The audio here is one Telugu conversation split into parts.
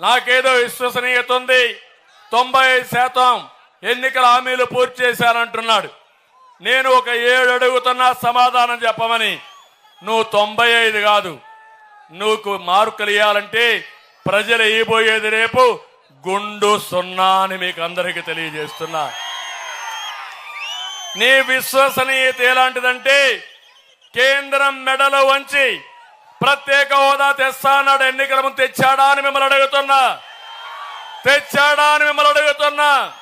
నాకేదో విశ్వసనీయత ఉంది. తొంభై ఐదు శాతం ఎన్నికల హామీలు పూర్తి చేశానంటున్నాడు. నేను ఒక ఏడు అడుగుతున్నా సమాధానం చెప్పమని. నువ్వు తొంభై ఐదు కాదు. నువ్వు మార్కులు ఇవ్వాలంటే ప్రజలు ఇవ్వబోయేది రేపు గుండు సున్నా అని మీకు అందరికీ తెలియజేస్తున్నా. నీ విశ్వసనీయత ఎలాంటిదంటే కేంద్రం మెడలు వంచి ప్రత్యేక హోదా తెస్తా అన్నాడు. ఎన్నికల ముందు తెచ్చాడా అని మిమ్మల్ని అడుగుతున్నా. తెచ్చాడా అని మిమ్మల్ని అడుగుతున్నా.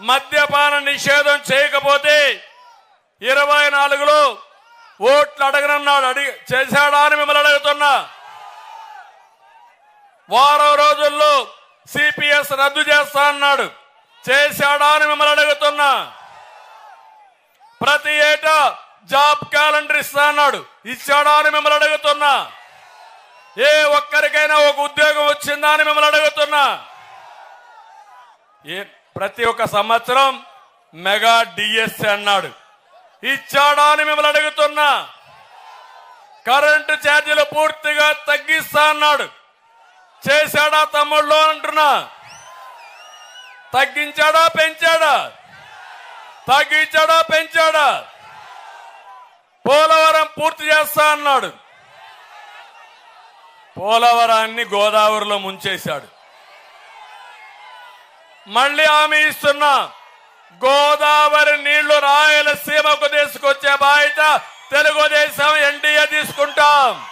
మద్యపాన నిషేధం చేయకపోతే ఇరవై నాలుగులో ఓట్లు అడగనన్నాడు. అడిగి చేశాడా అని మిమ్మల్ని అడుగుతున్నా. వారం రోజుల్లో సిపిఎస్ రద్దు చేస్తా అన్నాడు. చేశాడా అని మిమ్మల్ని అడుగుతున్నా. ప్రతి ఏటా జాబ్ క్యాలెండర్ ఇస్తా అన్నాడు. ఇచ్చాడా అని మిమ్మల్ని అడుగుతున్నా. ఏ ఒక్కరికైనా ఒక ఉద్యోగం వచ్చిందా అని మిమ్మల్ని అడుగుతున్నా. ఏ ప్రతి ఒక్క సంవత్సరం మెగా డిఎస్సి అన్నాడు. ఇచ్చాడా అని మిమ్మల్ని అడుగుతున్నా. కరెంటు ఛార్జీలు పూర్తిగా తగ్గిస్తా అన్నాడు. చేశాడా తమ్ముళ్ళు అంటున్నా. తగ్గించాడా పెంచాడా? తగ్గించాడా పెంచాడా? పోలవరం పూర్తి చేస్తా అన్నాడు. పోలవరాన్ని గోదావరిలో ముంచేశాడు. మళ్ళీ హామీ ఇస్తున్నా గోదావరి నీళ్ళు రాయలసీమకు తీసుకొచ్చే బాధ్యత తెలుగుదేశం ఎన్డీఏ తీసుకుంటాం.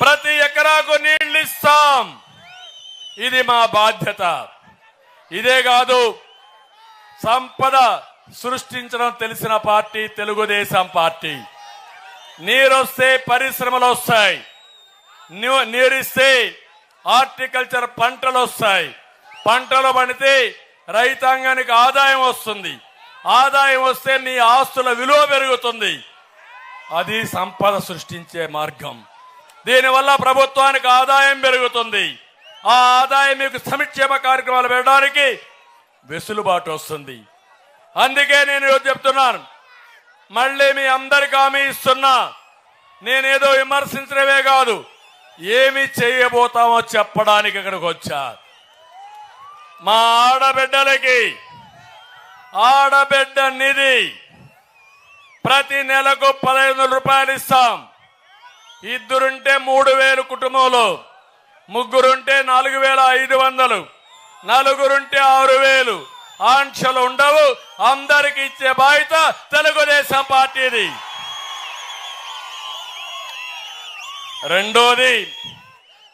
ప్రతి ఎకరాకు నీళ్ళు ఇస్తాం. ఇది మా బాధ్యత. ఇదే కాదు సంపద సృష్టించడం తెలిసిన పార్టీ తెలుగుదేశం పార్టీ. నీరొస్తే పరిశ్రమలు వస్తాయి నీ- నీరిస్తే హార్టికల్చర్ పంటలు వస్తాయి పంటలు పండితే రైతాంగానికి ఆదాయం వస్తుంది. ఆదాయం వస్తే నీ ఆస్తుల విలువ పెరుగుతుంది. అది సంపద సృష్టించే మార్గం. దీనివల్ల ప్రభుత్వానికి ఆదాయం పెరుగుతుంది. ఆ ఆదాయం మీకు సంక్షేమ కార్యక్రమాలు పెట్టడానికి వెసులుబాటు వస్తుంది. అందుకే నేను ఈరోజు చెప్తున్నాను. మళ్ళీ మీ అందరికి హామీ ఇస్తున్నా. నేనేదో విమర్శించడమే కాదు ఏమి చేయబోతామో చెప్పడానికి ఇక్కడికి వచ్చా. మా ఆడబిడ్డలకి ఆడబిడ్డ నిధి ప్రతి నెలకు పదహైదు వందల రూపాయలు ఇస్తాం. ఇద్దరుంటే మూడు వేలు కుటుంబంలో ముగ్గురుంటే నాలుగు వేల ఐదు వందలు నలుగురుంటే ఆరు వేలు. ఆంక్షలు ఉండవు. అందరికి ఇచ్చే బాధ్యత తెలుగుదేశం పార్టీది. రెండోది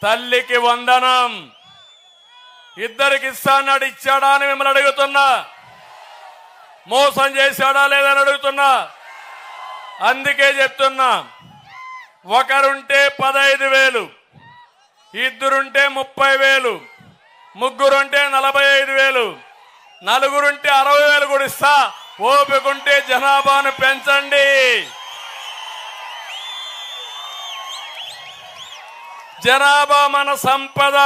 తల్లికి వందనం. ఇద్దరికి ఇస్తాన్నాడు ఇచ్చాడా అని మిమ్మల్ని అడుగుతున్నా. మోసం చేశాడా లేదని అడుగుతున్నా. అందుకే చెప్తున్నా ఒకరుంటే పదహైదు వేలు ఇద్దరుంటే ముప్పై వేలు ముగ్గురుంటే నలభై ఐదు వేలు నలుగురుంటే అరవై వేలు కూడా ఇస్తా ఓపికంటే జనాభాను పెంచండి. జనాభా మన సంపద.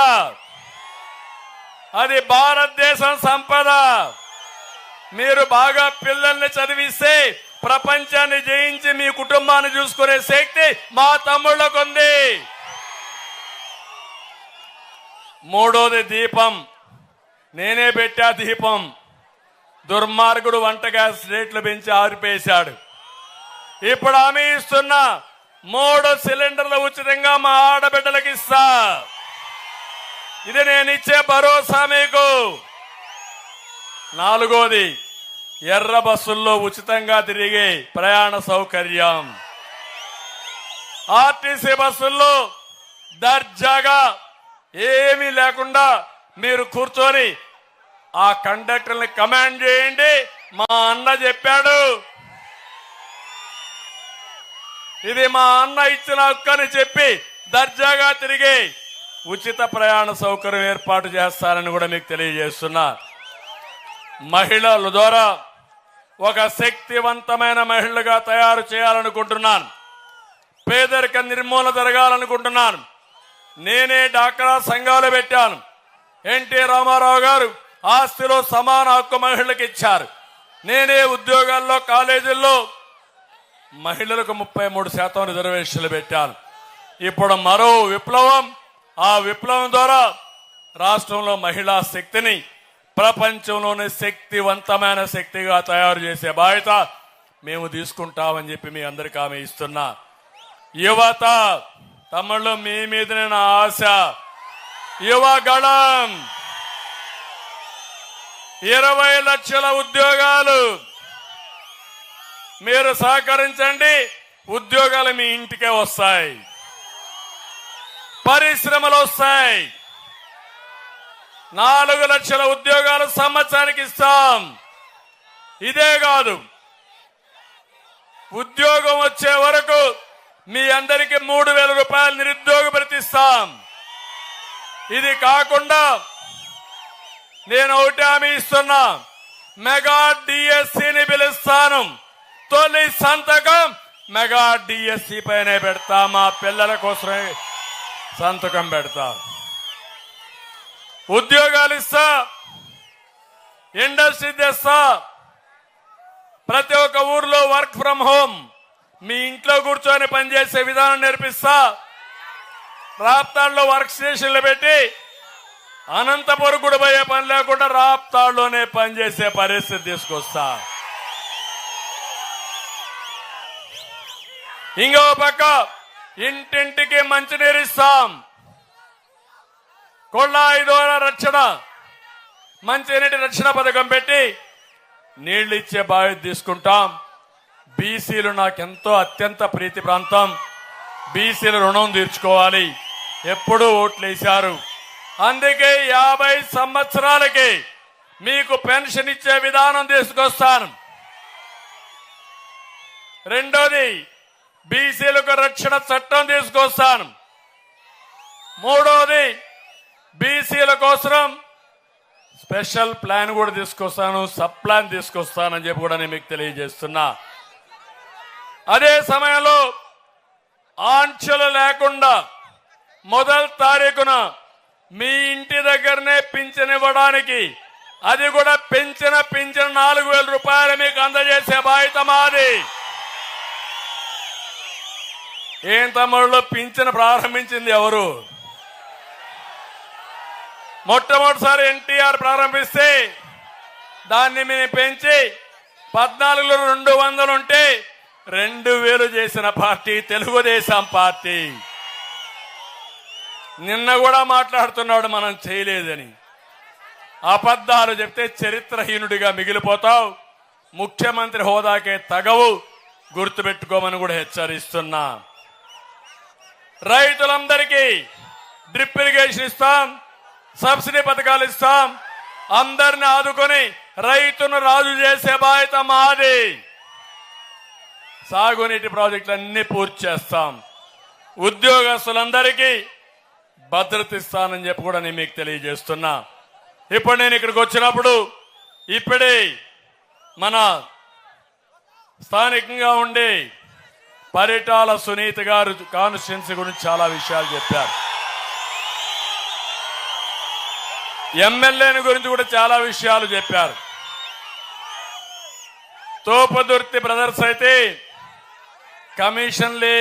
అది భారతదేశం సంపద. మీరు బాగా పిల్లల్ని చదివిస్తే ప్రపంచాన్ని జయించి మీ కుటుంబాన్ని చూసుకునే శక్తి మా తమ్ముళ్ళకుంది. మూడోది దీపం. నేనే పెట్టా దీపం. దుర్మార్గుడు వంట గ్యాస్ రేట్లు పెంచి ఆరిపేశాడు. ఇప్పుడు హామీ ఇస్తున్నా మూడు సిలిండర్లు ఉచితంగా మా ఆడబిడ్డలకు ఇస్తా. ఇది నేను ఇచ్చే భరోసా మీకు. నాలుగోది ఎర్ర బస్సుల్లో ఉచితంగా తిరిగే ప్రయాణ సౌకర్యం. ఆర్టీసీ బస్సుల్లో దర్జాగా ఏమీ లేకుండా మీరు కూర్చొని ఆ కండక్టర్ని కమాండ్ చేయండి. మా అన్న చెప్పాడు. ఇది మా అన్న ఇచ్చిన హక్కని అని చెప్పి దర్జాగా తిరిగి ఉచిత ప్రయాణ సౌకర్యం ఏర్పాటు చేస్తారని కూడా మీకు తెలియజేస్తున్నా. మహిళల ద్వారా ఒక శక్తివంతమైన మహిళగా తయారు చేయాలనుకుంటున్నాను. పేదరిక నిర్మూలన జరగాలనుకుంటున్నాను. నేనే డాక్టర్ సంఘాలు పెట్టాను. ఎన్టీ రామారావు గారు ఆస్తిలో సమాన హక్కు మహిళలకు ఇచ్చారు. నేనే ఉద్యోగాల్లో కాలేజీల్లో మహిళలకు ముప్పై మూడు శాతం రిజర్వేషన్లు పెట్టారు ఇప్పుడు మరో విప్లవం ఆ విప్లవం ద్వారా రాష్ట్రంలో మహిళా శక్తిని ప్రపంచంలోనే శక్తివంతమైన శక్తిగా తయారు చేసే బాధ్యత మేము తీసుకుంటామని చెప్పి మీ అందరికీ ఆమె ఇస్తున్నా. యువత తమ్ముళ్ళు మీ మీదనే నా ఆశ. యువగళం ఇరవై లక్షల ఉద్యోగాలు. మీరు సహకరించండి ఉద్యోగాలు మీ ఇంటికే వస్తాయి. పరిశ్రమలు వస్తాయి. నాలుగు లక్షల ఉద్యోగాలు సంవత్సరానికి ఇస్తాం. ఇదే కాదు ఉద్యోగం వచ్చే వరకు మీ అందరికీ మూడు వేల రూపాయలు నిరుద్యోగ ప్రతిస్తాం ఇది కాకుండా నేను ఒకటి హామీ ఇస్తున్నా. మెగా డిఎస్సిని పిలుస్తాను. తొలి సంతకం మెగా డిఎస్సి పైనే పెడతా. మా పిల్లల కోసమే సంతకం పెడతా. ఉద్యోగాలు ఇస్తా. ఇండస్ట్రీ తెస్తా. ప్రతి ఒక్క ఊర్లో వర్క్ ఫ్రం హోమ్. మీ ఇంట్లో కూర్చొని పనిచేసే విధానం నేర్పిస్తా. రాప్తాడులో వర్క్ స్టేషన్లు పెట్టి అనంతపురం కూడా పోయే పని లేకుండా రాప్తాడులోనే పనిచేసే పరిస్థితి తీసుకొస్తా. ఇంకో పక్క ఇంటింటికి మంచినీరు ఇస్తాం. కొళ్ళాయి ద్వారా రక్షణ మంచినీటి రక్షణ పథకం పెట్టి నీళ్ళు ఇచ్చే బాధ్యత తీసుకుంటాం. బీసీలు నాకెంతో అత్యంత ప్రీతి ప్రాంతం. బీసీలు రుణం తీర్చుకోవాలి. ఎప్పుడూ ఓట్లు వేశారు. అందుకే యాభై సంవత్సరాలకి మీకు పెన్షన్ ఇచ్చే విధానం తీసుకొస్తాను. రెండోది బీసీలకు రక్షణ చట్టం తీసుకొస్తాను. మూడోది బీసీల కోసం స్పెషల్ ప్లాన్ కూడా తీసుకొస్తాను సబ్ ప్లాన్ తీసుకొస్తానని చెప్పి కూడా నేను మీకు తెలియజేస్తున్నా. అదే సమయంలో ఆంక్షలు లేకుండా మొదటి తారీఖున మీ ఇంటి దగ్గరనే పింఛన్ ఇవ్వడానికి. అది కూడా పెంచిన పింఛన్ నాలుగు వేల రూపాయలు మీకు అందజేసే బాధ్యత మాది. ఏం తమ్ముళ్ళు పింఛన్ ప్రారంభించింది ఎవరు? మొట్టమొదటిసారి ఎన్టీఆర్ ప్రారంభిస్తే దాన్ని మేము పెంచి పద్నాలుగులో రెండు వందలు ఉంటే రెండు వేలు చేసిన పార్టీ తెలుగుదేశం పార్టీ. నిన్న కూడా మాట్లాడుతున్నాడు మనం చేయలేదని. అబద్ధాలు చెప్తే చరిత్రహీనుడిగా మిగిలిపోతావు. ముఖ్యమంత్రి హోదాకే తగవు. గుర్తుపెట్టుకోమని కూడా హెచ్చరిస్తున్నా. రైతులందరికీ డ్రిప్ ఇరిగేషన్ ఇస్తాం సబ్సిడీ పథకాలు ఇస్తాం. అందరిని ఆదుకొని రైతును రాజు చేసే బాధ్యత మాది. సాగునీటి ప్రాజెక్టులన్నీ పూర్తి చేస్తాం. ఉద్యోగస్తులందరికీ భద్రత ఇస్తానని చెప్పి కూడా నేను మీకు తెలియజేస్తున్నా. ఇప్పుడు నేను ఇక్కడికి వచ్చినప్పుడు ఇప్పుడే మన స్థానికంగా ఉండే పరిటాల సునీత గారు కాన్స్టిట్యున్సీ గురించి చాలా విషయాలు చెప్పారు. ఎమ్మెల్యేని గురించి కూడా చాలా విషయాలు చెప్పారు. తోపదుర్తి బ్రదర్స్ అయితే కమిషన్లే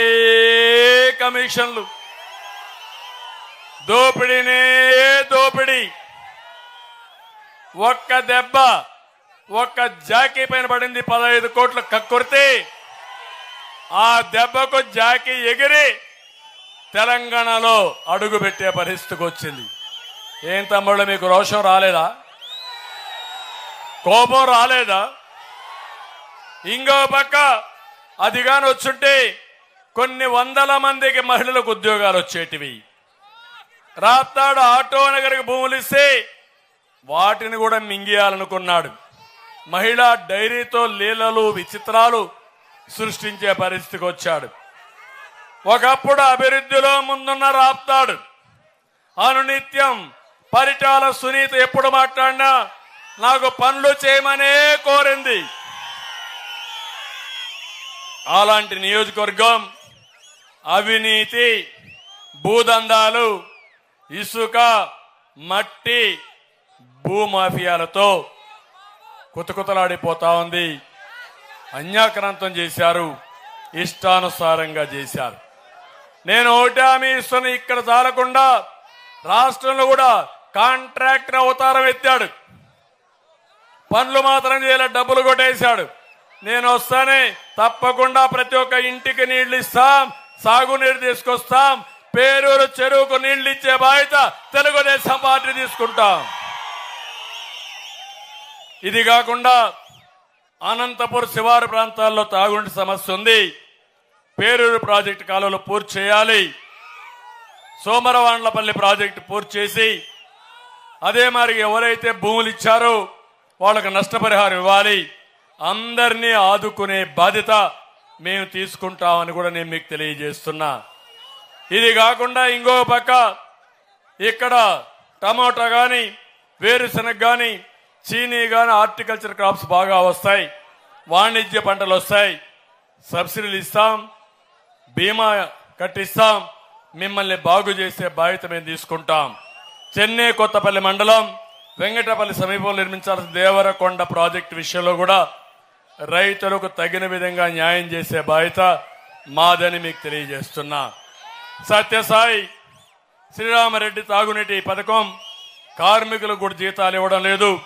కమిషన్లు. దోపిడీనే దోపిడీ? ఒక్క దెబ్బ ఒక్క జాకీ పైన పడింది పదహైదు కోట్ల కక్కుర్తి. ఆ దెబ్బకు జాకీ ఎగిరి తెలంగాణలో అడుగు పెట్టే పరిస్థితికి వచ్చింది. ఏం తమ్ముళ్ళు మీకు రోషం రాలేదా? కోపం రాలేదా? ఇంకో పక్క అదిగాని వచ్చుంటే కొన్ని వందల మందికి మహిళలకు ఉద్యోగాలు వచ్చేటివి. రాత్తాడు ఆటో నగర్కి భూములు ఇస్తే వాటిని కూడా మింగేయాలనుకున్నాడు. మహిళా డైరీతో లీలలు విచిత్రాలు సృష్టించే పరిస్థితికి వచ్చాడు. ఒకప్పుడు అభివృద్ధిలో ముందున్న రాప్తాడు. అనునిత్యం పరిటాల సునీత ఎప్పుడు మాట్లాడినా నాకు పనులు చేయమనే కోరింది. అలాంటి నియోజకవర్గం అవినీతి భూదందాలు ఇసుక మట్టి భూమాఫియాలతో కుతకుతలాడిపోతా ఉంది. అన్యాక్రాంతం చేశారు. ఇష్టానుసారంగా చేశారు. నేను ఒకటి హామీ ఇస్తున్న ఇక్కడ చాలకుండా రాష్ట్రంలో కూడా కాంట్రాక్టర్ అవతారం ఎత్తాడు. పనులు మాత్రం చేయలే డబ్బులు కొట్టేశాడు. నేను వస్తానే తప్పకుండా ప్రతి ఒక్క ఇంటికి నీళ్ళు ఇస్తాం సాగునీరు తీసుకొస్తాం పేరూరు చెరువుకు నీళ్ళు ఇచ్చే బాధ్యత తెలుగుదేశం పార్టీ తీసుకుంటాం. ఇది కాకుండా అనంతపురం శివారు ప్రాంతాల్లో తాగుండి సమస్య ఉంది. పేరూరు ప్రాజెక్టు కాలువలు పూర్తి చేయాలి. సోమరవాండ్లపల్లి ప్రాజెక్టు పూర్తి చేసి అదే మరి ఎవరైతే భూములు ఇచ్చారో వాళ్ళకు నష్టపరిహారం ఇవ్వాలి. అందరినీ ఆదుకునే బాధ్యత మేము తీసుకుంటామని కూడా నేను మీకు తెలియజేస్తున్నా. ఇది కాకుండా ఇంకో పక్క ఇక్కడ టమాటా కానీ వేరుశనగ కానీ చీనీ కానీ హార్టికల్చర్ క్రాప్స్ బాగా వస్తాయి. వాణిజ్య పంటలు వస్తాయి. సబ్సిడీలు ఇస్తాం. బీమా కట్టిస్తాం. మిమ్మల్ని బాగు చేసే బాధ్యత మేము తీసుకుంటాం. చెన్నై కొత్తపల్లి మండలం వెంకటపల్లి సమీపంలో నిర్మించాల్సిన దేవరకొండ ప్రాజెక్టు విషయంలో కూడా రైతులకు తగిన విధంగా న్యాయం చేసే బాధ్యత మాదని మీకు తెలియజేస్తున్నా. సత్యసాయి శ్రీరామరెడ్డి తాగునీటి పథకం కార్మికులకు కూడా జీతాలు ఇవ్వడం లేదు.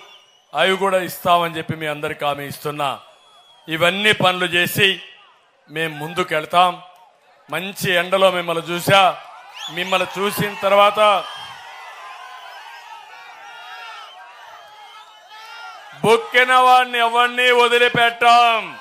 అవి కూడా ఇస్తామని చెప్పి మీ అందరికి హామీ ఇస్తున్నా. ఇవన్నీ పనులు చేసి మేము ముందుకు వెళ్తాం మంచి ఎండలో మిమ్మల్ని చూసా. మిమ్మల్ని చూసిన తర్వాత బొక్కిన వాడిని ఎవరిని వదిలిపెట్టాం.